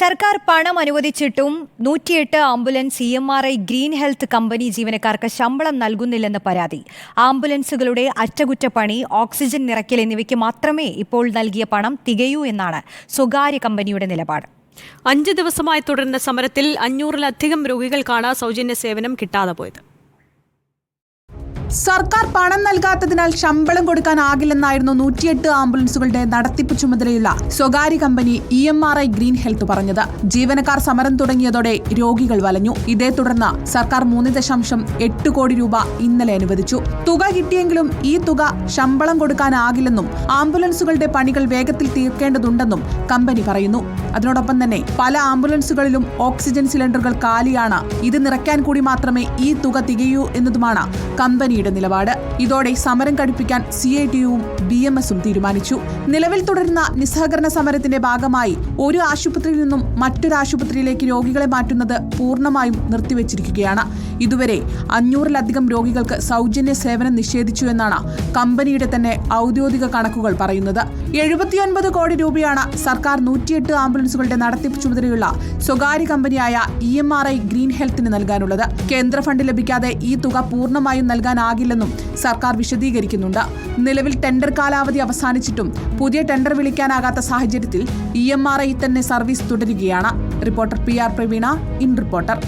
സർക്കാർ പണം അനുവദിച്ചിട്ടും നൂറ്റിയെട്ട് ambulance E M R I green health company ജീവനക്കാർക്ക് ശമ്പളം നൽകുന്നില്ലെന്ന് പരാതി. ആംബുലൻസുകളുടെ അറ്റകുറ്റപ്പണി ഓക്സിജൻ നിറയ്ക്കൽ എന്നിവയ്ക്ക് മാത്രമേ ഇപ്പോൾ നൽകിയ പണം തികയൂ എന്നാണ് സ്വകാര്യ കമ്പനിയുടെ നിലപാട്. അഞ്ച് ദിവസമായി തുടരുന്ന സമരത്തിൽ അഞ്ഞൂറിലധികം രോഗികൾക്കാണ് സൗജന്യ സേവനം കിട്ടാതെ പോയത്. സർക്കാർ പണം നൽകാത്തതിനാൽ ശമ്പളം കൊടുക്കാനാകില്ലെന്നായിരുന്നു നൂറ്റിയെട്ട് ആംബുലൻസുകളുടെ നടത്തിപ്പ് ചുമതലയുള്ള സ്വകാര്യ company E M R I green health പറഞ്ഞത്. ജീവനക്കാർ സമരം തുടങ്ങിയതോടെ രോഗികൾ വലഞ്ഞു. ഇതേ തുടർന്ന് സർക്കാർ മൂന്ന് ദശാംശം എട്ട് കോടി രൂപ ഇന്നലെ അനുവദിച്ചു. തുക കിട്ടിയെങ്കിലും ഈ തുക ശമ്പളം കൊടുക്കാനാകില്ലെന്നും ആംബുലൻസുകളുടെ പണികൾ വേഗത്തിൽ തീർക്കേണ്ടതുണ്ടെന്നും കമ്പനി പറയുന്നു. അതിനോടൊപ്പം തന്നെ പല ആംബുലൻസുകളിലും ഓക്സിജൻ സിലിണ്ടറുകൾ കാലിയാണ്. ഇത് നിറയ്ക്കാൻ കൂടി മാത്രമേ ഈ തുക തികയൂ എന്നതുമാണ് കമ്പനിയുടെ നിലപാട്. ഇതോടെ സമരം കടുപ്പിക്കാൻ സി ഐ ടിയുവും ബി എം എസും തീരുമാനിച്ചു. നിലവിൽ തുടരുന്ന നിസ്സഹകരണ സമരത്തിന്റെ ഭാഗമായി ഒരു ആശുപത്രിയിൽ നിന്നും മറ്റൊരു ആശുപത്രിയിലേക്ക് രോഗികളെ മാറ്റുന്നത് പൂർണമായും നിർത്തിവച്ചിരിക്കുകയാണ്. ഇതുവരെ അഞ്ഞൂറിലധികം രോഗികൾക്ക് സൗജന്യ സേവനം നിഷേധിച്ചു എന്നാണ് കമ്പനിയുടെ തന്നെ ഔദ്യോഗിക കണക്കുകൾ പറയുന്നത്. എഴുപത്തിയൊൻപത് കോടി രൂപയാണ് സർക്കാർ നൂറ്റിയെട്ട് ആംബുലൻസുകളുടെ നടത്തിപ്പ് ചുമതലയുള്ള സ്വകാര്യ കമ്പനിയായ E M R I green ഹെൽത്തിന് നൽകാനുള്ളത്. കേന്ദ്ര ഫണ്ട് ലഭിക്കാതെ ഈ തുക പൂർണമായും നൽകാനാകില്ലെന്നും സർക്കാർ വിശദീകരിക്കുന്നുണ്ട്. നിലവിൽ ടെൻഡർ കാലാവധി അവസാനിച്ചിട്ടും പുതിയ ടെൻഡർ വിളിക്കാനാകാത്ത സാഹചര്യത്തിൽ ഇ എം ആർ ഐ തന്നെ സർവീസ് തുടരുകയാണ്. Reporter P R Praveena in reporter.